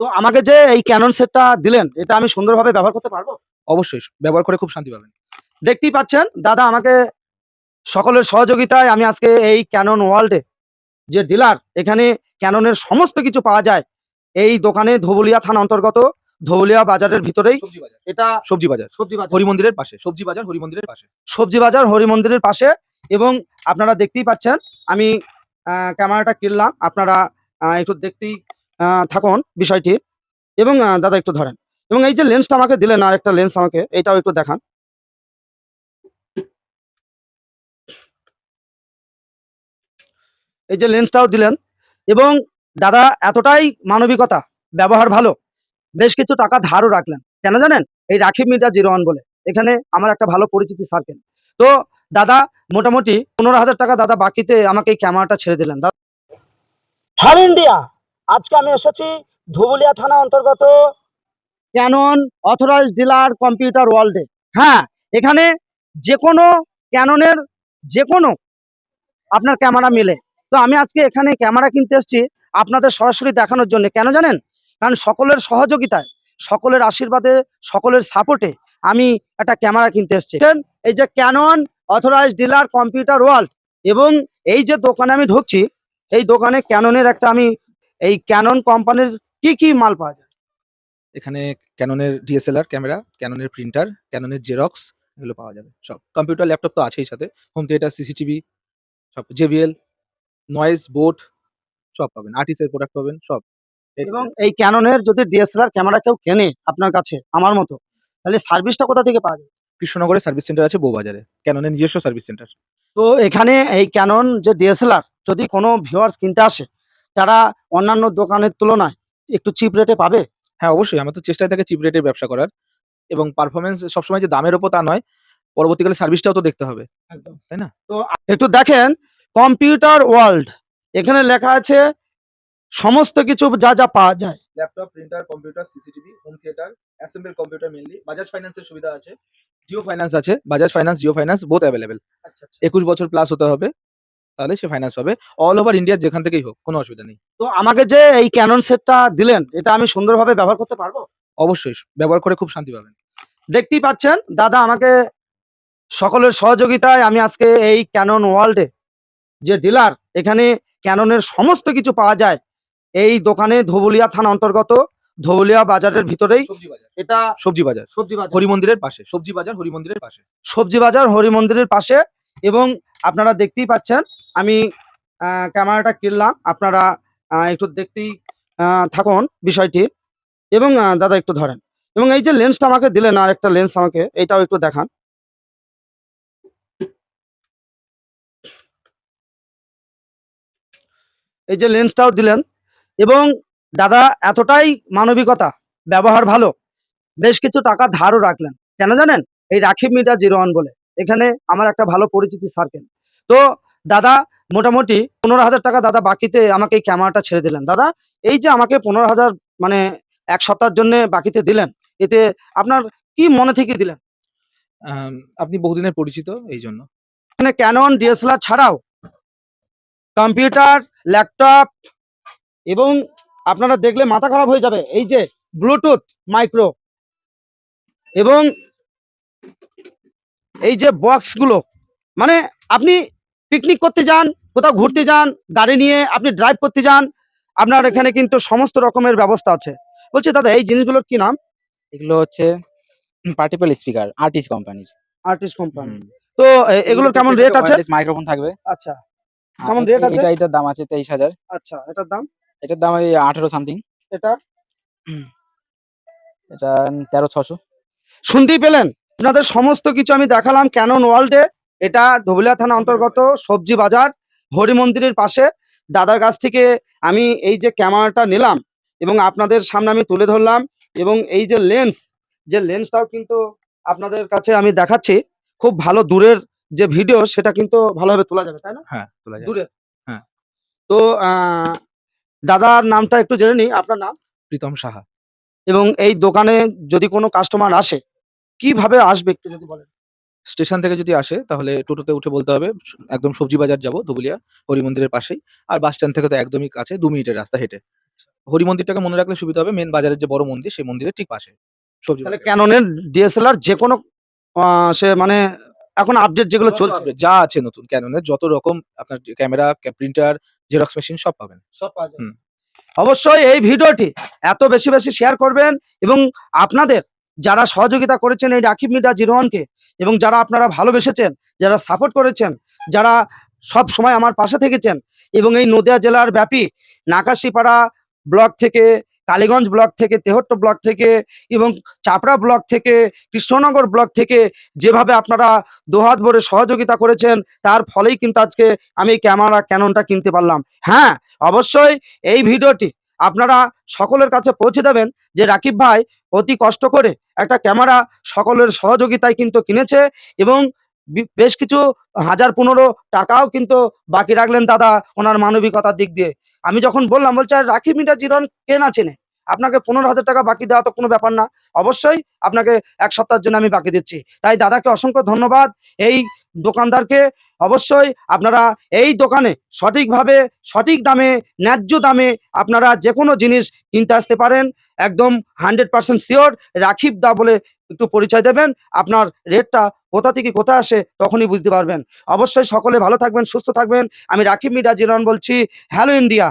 তো আমাকে যে এই ক্যানন সেটটা দিলেন এটা আমি সুন্দরভাবে ব্যবহার করতে পারব? অবশ্যই ব্যবহার করে খুব শান্তি পাবেন। দেখতেই পাচ্ছেন দাদা আমাকে সকলের সহযোগিতায় আমি আজকে এই ক্যানন ওয়ার্ল্ডে যে ডিলার এখানে ক্যাননের সমস্ত কিছু পাওয়া যায়। এই দোকানে ধবুলিয়া থানা অন্তর্গত ধবুলিয়া বাজারের ভিতরেই এটা সবজি বাজার। সবজি বাজার। হরি মন্দিরের পাশে সবজি বাজার হরি মন্দিরের পাশে। সবজি বাজার হরি মন্দিরের পাশে এবং আপনারা দেখতেই পাচ্ছেন আমি আহ, ক্যামেরাটা কিনলাম আপনারা একটু দেখতেই থাকুন বিষয়টি। এবং দাদা একটু ধরেন। এবং এই যে লেন্সটা আমাকে দিলেন, আর একটা লেন্স আমাকে, এটাও একটু দেখান। এই যে লেন্সটাও দিলেন। এবং, দাদা, এতটাই মানবিকতা, ব্যবহার ভালো। বেশ কিছু টাকা ধারও রাখলেন। কেন জানেন? এই রাখিব মিডিয়া জিরো ওয়ান বলে। এখানে আমার একটা ভালো পরিচিতি সার্কেল তো, দাদা, মোটামুটি পনেরো হাজার টাকা দাদা বাকিতে আমাকে এই ক্যামেরাটা ছেড়ে দিলেন। দাদা হ্যাঁ ইন্ডিয়া! আজকে আমি এসেছি ধুবুলিয়া থানা অন্তর্গত ক্যানন অথরাইজ ডিলার কম্পিউটার ওয়ার্ল্ডে হ্যাঁ এখানে যে কোনো ক্যাননের যে কোনো আপনার ক্যামেরা মিলে। তো আমি আজকে এখানে ক্যামেরা কিনতে এসেছি আপনাদের সরাসরি দেখানোর জন্য। কেন জানেন? কারণ সকলের সহযোগিতায়, সকলের আশীর্বাদে, সকলের সাপোর্টে আমি একটা ক্যামেরা কিনতে এসেছি। এই যে Canon authorise dealer computer world এবং এই যে দোকানে আমি ঢুকছি, এই দোকানে ক্যাননের একটা আমি এই ক্যানন কোম্পানির কি কি মাল পাওয়া যায়? এখানে ক্যাননের ডিএসএলআর ক্যামেরা ক্যাননের প্রিন্টার ক্যাননের জেরক্স এগুলো পাওয়া যাবে সব। কম্পিউটার ল্যাপটপ তো আছেই সাথে। হোম থিয়েটার সিসিটিভি সব। জেবিএল নয়েজ বোর্ড সব পাবেন। আর্টিস্টের প্রোডাক্ট পাবেন সব। এবং এই ক্যাননের যদি ডিএসএলআর ক্যামেরা কেউ কেনে আপনার কাছে আমার মতো তাহলে সার্ভিসটা কোথা থেকে পাওয়া যায়? কৃষ্ণনগরে সার্ভিস সেন্টার আছে বউবাজারে ক্যাননের নিজস্ব সার্ভিস সেন্টার তো এখানে এই ক্যানন যে ডিএসএলআর যদি কোনো ভিউয়ার্স কিনতে আসে তারা অন্যান্য দোকানের তুলনায় একটু চিপ রেটে পাবে? হ্যাঁ অবশ্যই। আমার তো চেষ্টায় থাকে চিপ রেটে ব্যবসা করার। এবং পারফরমেন্স সবসময় যে দামের ওপর তা নয় পরবর্তীকালে সার্ভিসটাও তো দেখতে হবে। একদম। তাই না? তো একটু দেখেন কম্পিউটার ওয়ার্ল্ড এখানে লেখা আছে সমস্ত কিছু যা যা পাওয়া যায়। Laptop printer computer CCTV home theatre assemble computer mainly Bajaj ফাইন্যান্সের সুবিধা আছে জিও ফাইন্যান্স আছে Bajaj finance Jio finance both available আচ্ছা আচ্ছা। একুশ বছর প্লাস হতে হবে। তাহলে সে ফাইন্যান্স পাবে। অল ওভার ইন্ডিয়ার যেখান থেকেই হোক কোনো অসুবিধা নেই। তো আমাকে যে এই ক্যানন সেটটা দিলেন এটা আমি সুন্দরভাবে ব্যবহার করতে পারব? অবশ্যই ব্যবহার করে খুব শান্তি পাবেন। দেখতেই পাচ্ছেন দাদা আমাকে সকলের সহযোগিতায় আমি আজকে এই ক্যানন ওয়ার্ল্ডে যে ডিলার এখানে ক্যাননের সমস্ত কিছু পাওয়া যায়। এই দোকানে ধবুলিয়া থানা অন্তর্গত ধবুলিয়া বাজারের ভিতরেই সবজি বাজার। এটা সবজি বাজার। সবজি বাজার। হরি মন্দিরের পাশে সবজি বাজার হরি মন্দিরের পাশে। সবজি বাজার হরি মন্দিরের পাশে এবং আপনারা দেখতেই পাচ্ছেন আমি ক্যামেরাটা কিনলাম। আপনারা একটু দেখতেই থাকুন বিষয়টি। এবং দাদা একটু ধরেন। এবং এই যে লেন্সটা আমাকে দিলেন, আর একটা লেন্স আমাকে, এটাও একটু দেখান। এই যে লেন্সটাও দিলেন। এবং দাদা এতটাই মানবিকতা, ব্যবহার ভালো। বেশ কিছু টাকা ধারও রাখলেন। কেন জানেন? এই রাখিব মিডিয়া জিরো ওয়ান বলে। এখানে আমার একটা ভালো পরিচিতি সার্কেল তো দাদা মোটামুটি পনেরো হাজার টাকা দাদা বাকিতে আমাকে এই ক্যামেরাটা ছেড়ে দিলেন। দাদা এই যে আমাকে পনেরো হাজার মানে এক সপ্তাহের জন্য বাকিতে দিলেন এতে আপনার কি মনে থেকে দিলেন? আপনি বহুদিনের পরিচিত এই জন্য। মানে ক্যানন ডিএসএলআর ছাড়াও কম্পিউটার ল্যাপটপ এবং আপনারা দেখলে মাথা খারাপ হয়ে যাবে। এই যে ব্লুটুথ মাইক্রো এবং এই যে বক্সগুলো মানে আপনি পিকনিক করতে যান কোথাও ঘুরতে যান গাড়ি নিয়ে আপনি ড্রাইভ করতে যান আপনার এখানে কিন্তু সমস্ত রকমের ব্যবস্থা আছে। বলছি দাদা এই জিনিসগুলোর কি নাম? এগুলো হচ্ছে পার্টিপল speaker artist company artist company তো এগুলোর কেমন রেট আছে? মাইক্রোফোন থাকবে। আচ্ছা। কেমন রেট আছে? এটা এটার দাম আছে তেইশ হাজার। আচ্ছা এটার দাম? এটার দাম এই আঠেরো সামথিং এটা? এটা তেরো ছশো। শুনতেই পেলেন? আপনাদের সমস্ত কিছু আমি দেখালাম ক্যানন ওয়ার্ল্ডে এটা ধবলিয়া থানা অন্তর্গত সবজি বাজার হরি মন্দিরের পাশে। দাদার কাছ থেকে আমি এই যে ক্যামেরাটা নিলাম এবং আপনাদের সামনে আমি তুলে ধরলাম এবং এই যে লেন্স যে লেন্সটাও কিন্তু আপনাদের কাছে আমি দেখাচ্ছি। খুব ভালো দূরের যে ভিডিও সেটা কিন্তু ভালোভাবে তোলা যাবে তাই না? হ্যাঁ তোলা দূরে। হ্যাঁ। তো আহ, দাদার নামটা একটু জেনে নিই আপনার নাম? প্রীতম সাহা। এবং এই দোকানে যদি কোনো কাস্টমার আসে কীভাবে আসবে একটু যদি বলেন? স্টেশন থেকে যদি আসে তাহলে টোটোতে উঠে বলতে হবে একদম সবজি বাজার যাব ধুবুলিয়া হরি মন্দিরের পাশেই। আর বাস স্ট্যান্ড থেকে তো একদমই কাছে দু মিনিটের রাস্তা হেঁটে। হরি মন্দিরটাকে মনে রাখলে সুবিধা হবে মেন বাজারের যে বড় মন্দির সেই মন্দিরের ঠিক পাশে। সবজি তাহলে ক্যাননের ডিএসএলআর যে কোনো সে মানে এখন আপডেট যেগুলো চলছে। যা আছে নতুন ক্যাননের যত রকম আপনার ক্যামেরা প্রিন্টার জেরক্স মেশিন সব পাবেন। সব অবশ্যই এই ভিডিওটি এত বেশি বেশি শেয়ার করবেন এবং আপনাদের যারা সহযোগিতা করেছেন এই রাকিব মিডিয়া জিরো ওয়ানকে এবং যারা আপনারা ভালোবেসেছেন, যারা সাপোর্ট করেছেন, যারা সব সময় আমার পাশে থেকেছেন এবং এই নদিয়া জেলার ব্যাপী নাকাশিপাড়া ব্লক থেকে, কালীগঞ্জ ব্লক থেকে, তেহট্ট ব্লক থেকে এবং চাপড়া ব্লক থেকে, কৃষ্ণনগর ব্লক থেকে যেভাবে আপনারা দোহাত ভরে সহযোগিতা করেছেন, তার ফলেই কিন্তু আজকে আমি ক্যামেরা ক্যাননটা কিনতে পারলাম। হ্যাঁ অবশ্যই এই ভিডিওটি আপনারা সকলের কাছে পৌঁছে দেবেন যে রাকিব ভাই অতি কষ্ট করে একটা ক্যামেরা সকলের সহযোগিতায় কিন্তু কিনেছে এবং বেশ কিছু হাজার পনেরো টাকাও কিন্তু বাকি রাখলেন দাদা ওনার মানবিকতার দিক দিয়ে। আমি যখন বললাম, বলছে, "আর রাকিব মিটা জিরন কেনা চেনে? আপনাকে পনেরো হাজার টাকা বাকি দেওয়া তো কোনো ব্যাপার না। অবশ্যই আপনাকে এক সপ্তাহের জন্য আমি বাকি দিচ্ছি। তাই দাদাকে অসংখ্য ধন্যবাদ। এই দোকানদারকে অবশ্যই আপনারা এই দোকানে সঠিকভাবে, সঠিক দামে, ন্যায্য দামে আপনারা যে কোনো জিনিস কিনতে আসতে পারেন। একদম হান্ড্রেড পার্সেন্ট শিওর রাখিব দা বলে একটু পরিচয় দেবেন। আপনার রেটটা কোথা থেকে কোথায় আসে তখনই বুঝতে পারবেন। অবশ্যই সকলে ভালো থাকবেন, সুস্থ থাকবেন। আমি রাখিব মিডা জিরন বলছি। Hello India.